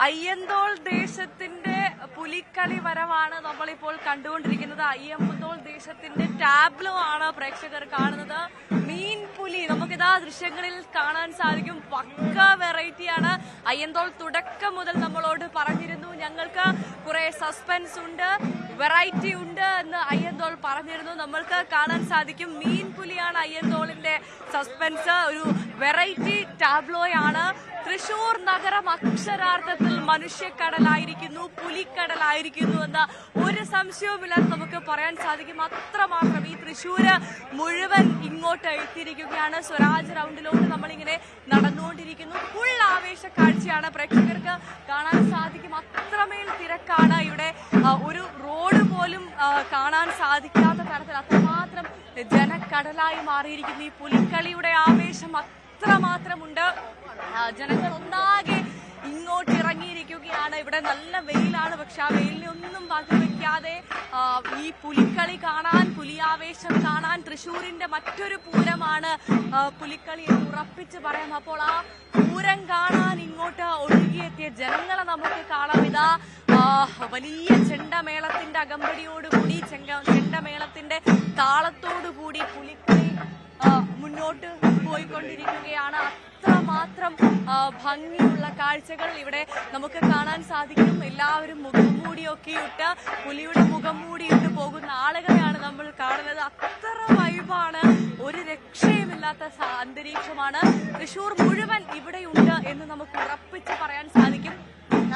അയ്യന്തോൾ ദേശത്തിന്റെ പുലിക്കളി വരവാണ് നമ്മളിപ്പോൾ കണ്ടുകൊണ്ടിരിക്കുന്നത്. അയ്യന്തോൾ ദേശത്തിന്റെ ടാബ്ലോ ആണ് പ്രേക്ഷകർ കാണുന്നത്. മീൻ പുലി നമുക്കിതാ ദൃശ്യങ്ങളിൽ കാണാൻ സാധിക്കും. പക്ക വെറൈറ്റിയാണ്. അയ്യന്തോൾ തുടക്കം മുതൽ നമ്മളോട് പറഞ്ഞിരുന്നു. ഞങ്ങൾക്ക് കുറെ സസ്പെൻസ് ഉണ്ട്. വെറൈറ്റി ഉണ്ട് എന്ന് അയ്യന്തോൾ പറഞ്ഞിരുന്നു. നമ്മൾക്ക് കാണാൻ സാധിക്കും. മീൻ പുലിയാണ് അയ്യന്തോളിന്റെ സസ്പെൻസ്. ഒരു വെറൈറ്റി ടാബ്ലോയാണ്. തൃശൂർ നഗരം അക്ഷരാർത്ഥത്തിൽ മനുഷ്യക്കടലായിരിക്കുന്നു പുലിക്കടലായിരിക്കുന്നു എന്ന് ഒരു സംശയവുമില്ലാതെ നമുക്ക് പറയാൻ സാധിക്കും. അത്രമാത്രം ഈ തൃശ്ശൂര് മുഴുവൻ ഇങ്ങോട്ട് എത്തിയിരിക്കുകയാണ്. സ്വരാജ് റൗണ്ടിലോട്ട് നമ്മളിങ്ങനെ നടന്നുകൊണ്ടിരിക്കുന്നു. ഫുൾ ആവേശ കാഴ്ചയാണ് പ്രേക്ഷകർക്ക് കാണാൻ സാധിക്കും. അത്രമേൽ തിരക്കാണ് ഇവിടെ ഒരു റോഡ് പോലും കാണാൻ സാധിക്കാത്ത തരത്തിൽ അത്രമാത്രം ജനക്കടലായി മാറിയിരിക്കുന്നു. ഈ പുലിക്കളിയുടെ ആവേശം അത്രമാത്രമുണ്ട്. ജനങ്ങൾ ഒന്നാകെ ഇങ്ങോട്ട് ഇറങ്ങിയിരിക്കുകയാണ്. ഇവിടെ നല്ല വെയിലാണ് പക്ഷെ ആ വെയിലിനെ ഒന്നും ആ, ഈ പുലിക്കളി കാണാൻ പുലിയാവേശം കാണാൻ തൃശൂരിന്റെ മറ്റൊരു പൂരമാണ് പുലിക്കളി എന്ന് ഉറപ്പിച്ച് പറയാം. അപ്പോൾ ആ പൂരം കാണാൻ ഇങ്ങോട്ട് ഒഴുകിയെത്തിയ ജനങ്ങളെ നമുക്ക് കാണാം. ഇതാ വലിയ ചെണ്ടമേളത്തിന്റെ അകമ്പടിയോടുകൂടി ചെണ്ടമേളത്തിന്റെ താളത്തോടുകൂടി പുലിക്കളി മുന്നോട്ട് പോയിക്കൊണ്ടിരിക്കുകയാണ്. അത്രമാത്രം ഭംഗിയുള്ള കാഴ്ചകൾ ഇവിടെ നമുക്ക് കാണാൻ സാധിക്കും. എല്ലാവരും മുഖംമൂടിയൊക്കെ ഇട്ട് പുലിയുടെ മുഖംമൂടിയിട്ട് പോകുന്ന ആളുകളെയാണ് നമ്മൾ കാണുന്നത്. അത്ര വൈബാണ്. ഒരു രക്ഷയുമില്ലാത്ത അന്തരീക്ഷമാണ്. തൃശൂർ മുഴുവൻ ഇവിടെയുണ്ട് എന്ന് നമുക്ക് ഉറപ്പിച്ച് പറയാൻ സാധിക്കും.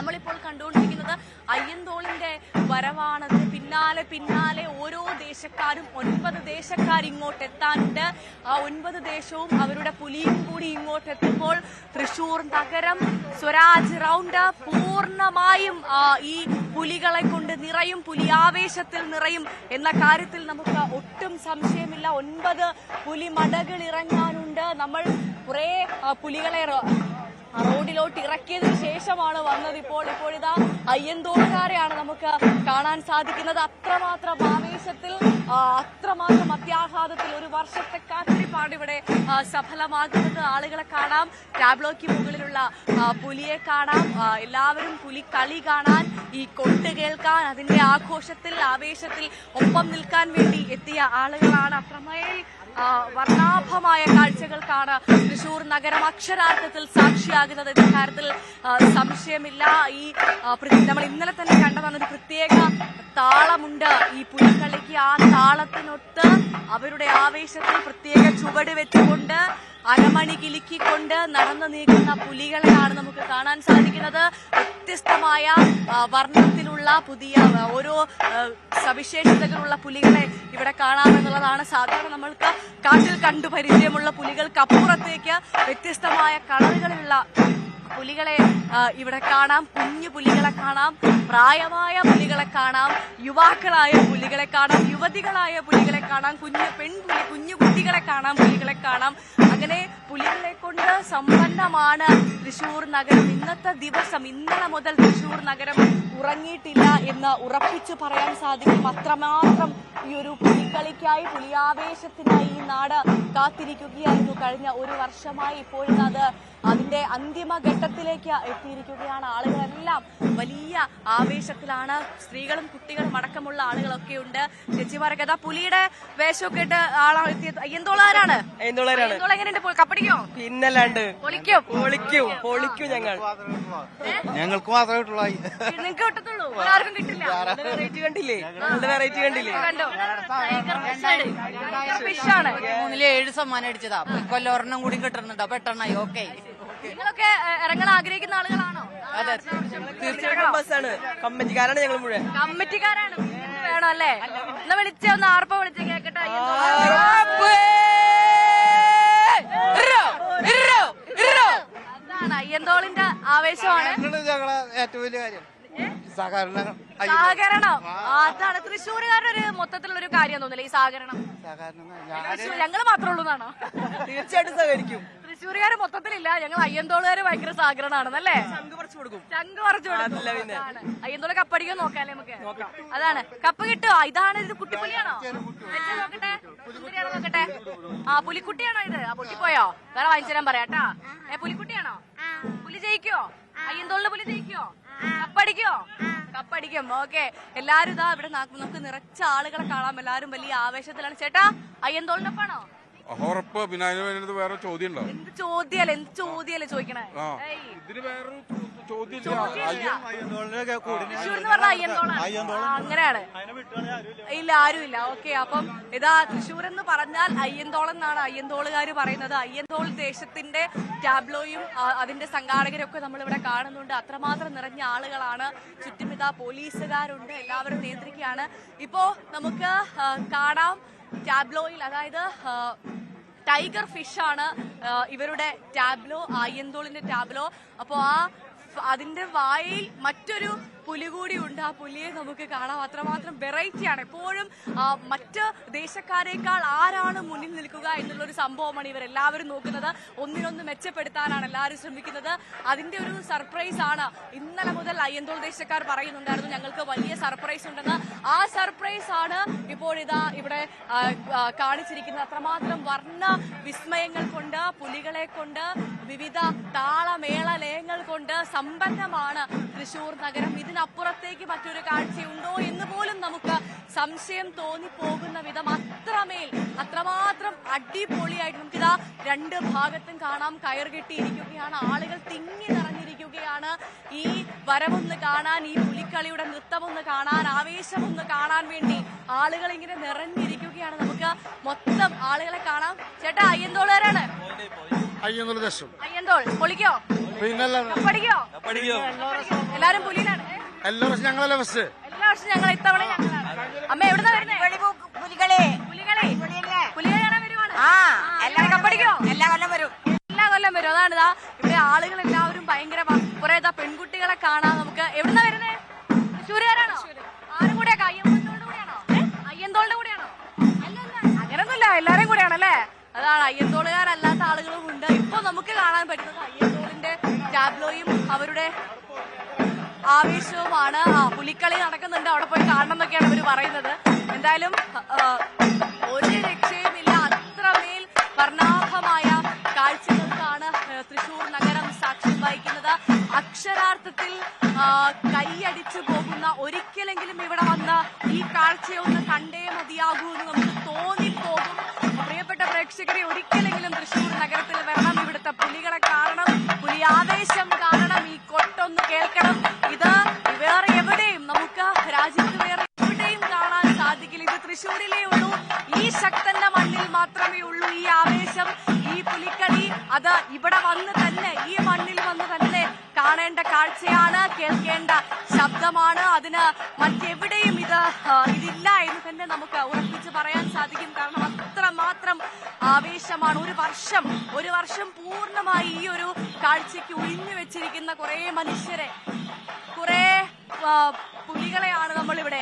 നമ്മളിപ്പോൾ കണ്ടുകൊണ്ടിരിക്കുന്നത് അയ്യന്തോളിന്റെ വരവാണത് പിന്നാലെ പിന്നാലെ ഓരോ ദേശക്കാരും ഒൻപത് ദേശക്കാർ ഇങ്ങോട്ട് എത്താനുണ്ട്. ആ ഒൻപത് ദേശവും അവരുടെ പുലിയും കൂടി ഇങ്ങോട്ട് എത്തുമ്പോൾ തൃശൂർ നഗരം സ്വരാജ് റൗണ്ട് പൂർണമായും ഈ പുലികളെ കൊണ്ട് നിറയും പുലിയാവേശത്തിൽ നിറയും എന്ന കാര്യത്തിൽ നമുക്ക് ഒട്ടും സംശയമില്ല. ഒൻപത് പുലി മടകൾ ഇറങ്ങാനുണ്ട് നമ്മൾ കുറെ പുലികളെ റോഡിലോട്ട് ഇറക്കിയതിനു ശേഷമാണ് വന്നത് ഇപ്പോൾ. ഇപ്പോഴിതാ അയ്യന്തോടുകാരെയാണ് നമുക്ക് കാണാൻ സാധിക്കുന്നത്. അത്രമാത്രം ആവേശത്തിൽ അത്രമാത്രം അത്യാഘാതത്തിൽ ഒരു വർഷത്തെ കാത്തിരിപ്പാണ് ഇവിടെ സഫലമാകുന്നത്. ആളുകളെ കാണാം. ടാബ്ലോയ്ക്ക് മുകളിലുള്ള പുലിയെ കാണാം. എല്ലാവരും പുലി കളി കാണാൻ ഈ കൊട്ട് കേൾക്കാൻ അതിന്റെ ആഘോഷത്തിൽ ആവേശത്തിൽ ഒപ്പം നിൽക്കാൻ വേണ്ടി എത്തിയ ആളുകളാണ് അത്രമേൽ വർണാഭമായ കാഴ്ചകൾക്കാണ് തൃശൂർ നഗരം അക്ഷരാർത്ഥത്തിൽ സാക്ഷിയാകുന്നത് എന്ന കാര്യത്തിൽ സംശയമില്ല. ഈ നമ്മൾ ഇന്നലെ തന്നെ കണ്ടതാണ് ഒരു പ്രത്യേക താളമുണ്ട് ഈ പുലിക്കളിക്ക്. ആ താളത്തിനൊത്ത് അവരുടെ ആവേശത്തിൽ പ്രത്യേക ചുവട് വെച്ചുകൊണ്ട് അരമണി കിലുക്കിക്കൊണ്ട് നടന്നു നീക്കുന്ന പുലികളെയാണ് നമുക്ക് കാണാൻ സാധിക്കുന്നത്. വ്യത്യസ്തമായ വർണത്തിലുള്ള പുതിയ ഓരോ സവിശേഷതകളുള്ള പുലികളെ ഇവിടെ കാണാമെന്നുള്ളതാണ് സാധാരണ നമ്മൾക്ക് കാട്ടിൽ കണ്ടു പരിചയമുള്ള പുലികൾക്ക് അപ്പുറത്തേക്ക് വ്യത്യസ്തമായ കളറുകളിലുള്ള പുലികളെ ഇവിടെ കാണാം. കുഞ്ഞു പുലികളെ കാണാം. പ്രായമായ പുലികളെ കാണാം. യുവാക്കളായ പുലികളെ കാണാം. യുവതികളായ പുലികളെ കാണാം. കുഞ്ഞു പെൺപുലി കുഞ്ഞു കുട്ടികളെ കാണാം. പുലികളെ കാണാം. അങ്ങനെ പുലികളെ കൊണ്ട് സമ്പന്നമാണ് തൃശൂർ നഗരം. ഇന്നത്തെ ദിവസം ഇന്നലെ മുതൽ തൃശൂർ നഗരം ഉറങ്ങിയിട്ടില്ല എന്ന് ഉറപ്പിച്ചു പറയാൻ സാധിക്കും. അത്രമാത്രം ഈ ഒരു പുലിക്കളിക്കായി പുലിയാവേശത്തിനായി ഈ നാട് കാത്തിരിക്കുകയായിരുന്നു. കഴിഞ്ഞ ഒരു വർഷമായി ഇപ്പോഴും അത് അതിന്റെ അന്തിമ ഘട്ടത്തിലേക്ക് എത്തിയിരിക്കുകയാണ്. ആളുകളെല്ലാം വലിയ ആവേശത്തിലാണ്. സ്ത്രീകളും കുട്ടികളും അടക്കമുള്ള ആളുകളൊക്കെ ഉണ്ട്. ചേച്ചിമാരൊക്കെ പുലിയുടെ വേഷമൊക്കെ ഇട്ട് ആളാണ് എത്തിയത്. എന്തോളാരാണ് എന്തോളരാണ് അയ്യന്തോള എങ്ങനെയുണ്ട് കപ്പടിക്കോ പിന്നല്ലാണ്ട് പൊളിക്കോ. പൊളിക്കും പൊളിക്കും ഞങ്ങൾ. ഞങ്ങൾക്ക് മാത്രമേ കിട്ടുള്ളൂ നിങ്ങൾക്ക് കിട്ടത്തുള്ളൂ. ആർക്കും കിട്ടില്ല. വെറൈറ്റി കണ്ടില്ലേ? ഞങ്ങളുടെ വെറൈറ്റി കണ്ടില്ലേ? കണ്ടോ? ഫിഷാണ് മൂന്നിൽ ഏഴ് സമ്മാനം അടിച്ചതാ. കൊല്ലം ഒരെണ്ണം കൂടി കിട്ടുന്നുണ്ടോ അപ്പൊ എട്ടെണ്ണായി ഓക്കെ. നിങ്ങളൊക്കെ ഇറങ്ങാൻ ആഗ്രഹിക്കുന്ന ആളുകളാണോ? അതെ. തീർച്ചയായിട്ടും. ബസ്സാണ്. കമ്മറ്റിക്കാരാണ് ഞങ്ങൾ മുഴുവൻ. കമ്മിറ്റിക്കാരാണ്. വേണം അല്ലേ? എന്നാ വിളിച്ച ഒന്ന് ആർപ്പ വിളിച്ച് കേക്കട്ടെ അയ്യന്തോൾ. അതാണ് അയ്യന്തോളിന്റെ ആവേശമാണ്. ഞങ്ങളെ ഏറ്റവും വലിയ കാര്യം. സഹകരണം. സഹകരണം. അതാണ് തൃശ്ശൂരുകാരുടെ ഒരു മൊത്തത്തിലുള്ള ഒരു കാര്യം തോന്നില്ല ഈ സഹകരണം? സഹകരണം ഞാൻ ഞങ്ങൾ മാത്രമേ ഉള്ളൂ എന്നാണോ? തീർച്ചയായിട്ടും സഹകരിക്കും. തൃശ്ശൂരുകാര് മൊത്തത്തിലില്ല. ഞങ്ങൾ അയ്യന്തോളുകാര് ഭയങ്കര സഹകരണമാണെന്നല്ലേ ചങ്ക് പറിച്ചു കൊടുക്കും. ചങ്ക് പറിച്ചു കൊടുക്കും. അതല്ല പിന്നെ. അതാണ്. കപ്പടിക്കാൻ നോക്കാല്ലേ നമുക്ക്? അതാണ്. കപ്പ് കിട്ടുമോ ഇതാണ് ഇത് കുട്ടിപ്പുലിയാണോ? നോക്കട്ടെ. നോക്കട്ടെ? ആ പുലിക്കുട്ടിയാണോ ഇത്? ആ പൊട്ടിപ്പോയോ? വേറെ വാങ്ങിച്ചു തരാൻ പറയാട്ടാ ഏ പുലിക്കുട്ടിയാണോ? പുലി ജയിക്കോ അയ്യന്തോളിന് പുലി ജയിക്കോ കപ്പടിക്കോ കപ്പടിക്കും. ഓക്കെ. എല്ലാരും ഇതാ ഇവിടെ നമുക്ക് നിറച്ച ആളുകളെ കാണാം. എല്ലാരും വലിയ ആവേശത്തിലാണ്. ചേട്ടാ അയ്യന്തോളിനൊപ്പാണോ? ഉറപ്പ് പിന്നെ അതിന് വേറെ ചോദ്യം എന്ത് ചോദ്യല്ലേ? എന്ത് ചോദ്യല്ലേ ചോദിക്കണേ? ആ. ഏയ്, ഇതിന് വേറൊരു ചോദ്യം ചോദ്യമില്ല. തൃശ്ശൂർ എന്ന് പറഞ്ഞാൽ അയ്യന്തോളാണ് ആ, അങ്ങനെയാണ്. ഇല്ല ആരുമില്ല. ഓക്കെ അപ്പം ഇതാ തൃശ്ശൂർ എന്ന് പറഞ്ഞാൽ അയ്യന്തോളം എന്നാണ് അയ്യന്തോളുകാർ പറയുന്നത്. അയ്യന്തോൾ ദേശത്തിന്റെ ടാബ്ലോയും ആ, അതിന്റെ സംഘാടകരൊക്കെ നമ്മൾ ഇവിടെ കാണുന്നുണ്ട്. അത്രമാത്രം നിറഞ്ഞ ആളുകളാണ്. ചുറ്റുമിതാ പോലീസുകാരുണ്ട്. എല്ലാവരും നിയന്ത്രിക്കുകയാണ്. ഇപ്പോ നമുക്ക് ആ, കാണാം. ടാബ്ലോയിൽ അതായത് ആ, ടൈഗർ ഫിഷ് ആണ് ഇവരുടെ ടാബ്ലോ ആയന്തോളിന്റെ ടാബ്ലോ. അപ്പോൾ ആ അതിന്റെ വായിൽ മറ്റൊരു പുലി കൂടി ഉണ്ട്. ആ പുലിയെ നമുക്ക് കാണാം. അത്രമാത്രം വെറൈറ്റിയാണ് എപ്പോഴും മറ്റ് ദേശക്കാരേക്കാൾ ആരാണ് മുന്നിൽ നിൽക്കുക എന്നുള്ള ഒരു സംഭവമാണ് ഇവർ എല്ലാവരും നോക്കുന്നത്. ഒന്നിനൊന്ന് മെച്ചപ്പെടുത്താനാണ് എല്ലാവരും ശ്രമിക്കുന്നത്. അതിന്റെ ഒരു സർപ്രൈസ് ആണ്. ഇന്നലെ മുതൽ അയ്യന്തോൾ ദേശക്കാർ പറയുന്നുണ്ടായിരുന്നു ഞങ്ങൾക്ക് വലിയ സർപ്രൈസ് ഉണ്ടെന്ന്. ആ സർപ്രൈസ് ആണ് ഇപ്പോഴിതാ ഇവിടെ കാണിച്ചിരിക്കുന്നത്. അത്രമാത്രം വർണ വിസ്മയങ്ങൾ കൊണ്ട് പുലികളെ കൊണ്ട് വിവിധ താളമേള ലയങ്ങൾ കൊണ്ട് സമ്പന്നമാണ് തൃശൂർ നഗരം. ഇതിനപ്പുറത്തേക്ക് മറ്റൊരു കാഴ്ചയുണ്ടോ എന്ന് പോലും നമുക്ക് സംശയം തോന്നിപ്പോകുന്ന വിധം അത്രമേൽ അത്രമാത്രം അടിപൊളിയായിട്ട് നമുക്കിതാ രണ്ട് ഭാഗത്തും കാണാം. കയർ കെട്ടിയിരിക്കുകയാണ് ആളുകൾ തിങ്ങി നിറഞ്ഞിരിക്കുകയാണ്. ഈ വരവൊന്ന് കാണാൻ ഈ പുലിക്കളിയുടെ നൃത്തമൊന്ന് കാണാൻ ആവേശമൊന്ന് കാണാൻ വേണ്ടി ആളുകൾ ഇങ്ങനെ നിറഞ്ഞിരിക്കുകയാണ് നമുക്ക്. മൊത്തം ആളുകളെ കാണാം. ചേട്ടാ അയ്യന്തോളുകാരാണ് അയ്യന്തോൾ പൊളിക്കോ? പൊളിക്കോ പഠിക്കോ എല്ലാരും പുലിയിലാണ്? എല്ലാ വർഷം ഞങ്ങളല്ലേ ബസ് എല്ലാ വർഷം ഞങ്ങൾ ഇത്തവണ ഞങ്ങളാണ്. അമ്മ എവിടെ വരുന്നേ? പുലികളെ. പുലികളെ. പുലികളെ കാണാൻ വരുവാണ്. ആ എല്ലാ കപ്പടിക്കോ? എല്ലാ കൊല്ലം വരും. എല്ലാ കൊല്ലം വരും. അതാണ് ഇതാ ഇവിടെ ആളുകൾ എല്ലാവരും ഭയങ്കര കുറേ ഇതാ പെൺകുട്ടികളെ കാണാം നമുക്ക് എവിടുന്നാ വരുന്നേ? തൃശ്ശൂരുകാരാണോ? ആരും കൂടെ അയ്യന്തോളിന്റെ കൂടെയാണോ? ഏ? അയ്യന്തോളിന്റെ കൂടെയാണോ? അങ്ങനൊന്നുമില്ല. എല്ലാരും കൂടെയാണല്ലേ അതാണ് അയ്യന്തോളുകാരല്ലാത്ത ആളുകളും ഉണ്ട്. ഇപ്പൊ നമുക്ക് കാണാൻ പറ്റുന്നത് അയ്യന്തോളിന്റെ ടാബ്ലോയും അവരുടെ ആവേശവുമാണ്. ആ പുലിക്കളി നടക്കുന്നുണ്ട്. അവിടെ പോയി കാണണം എന്നൊക്കെയാണ് ഇവർ പറയുന്നത്. എന്തായാലും ഒരു രക്ഷയുമില്ല. അത്രമേൽ വർണാഭമായ കാഴ്ചകൾക്കാണ് തൃശൂർ നഗരം സാക്ഷ്യം വഹിക്കുന്നത്. അക്ഷരാർത്ഥത്തിൽ കൈയടിച്ചു പോകുന്ന ഒരിക്കലെങ്കിലും ഇവിടെ വന്ന് ഈ കാഴ്ചയൊന്ന് കണ്ടേ മതിയാകൂ എന്ന് നമുക്ക് തോന്നിപ്പോകും. പ്രിയപ്പെട്ട പ്രേക്ഷകരെ ഒരിക്കലെങ്കിലും തൃശൂർ നഗരത്തിൽ വരണം. ഇവിടുത്തെ പുലികളെ കാരണം പുലി ആവേശം കാണേണ്ട കാഴ്ചയാണ് കേൾക്കേണ്ട ശബ്ദമാണ്. അതിന് മറ്റെവിടെയും ഇത് ഇതില്ല എന്ന് തന്നെ നമുക്ക് ഉറപ്പിച്ച് പറയാൻ സാധിക്കും. കാരണം അത്രമാത്രം ആവേശമാണ്. ഒരു വർഷം ഒരു വർഷം പൂർണമായി ഈ ഒരു കാഴ്ചയ്ക്ക് ഒഴിഞ്ഞു വെച്ചിരിക്കുന്ന കുറെ മനുഷ്യരെ കുറെ പുലികളെയാണ് നമ്മളിവിടെ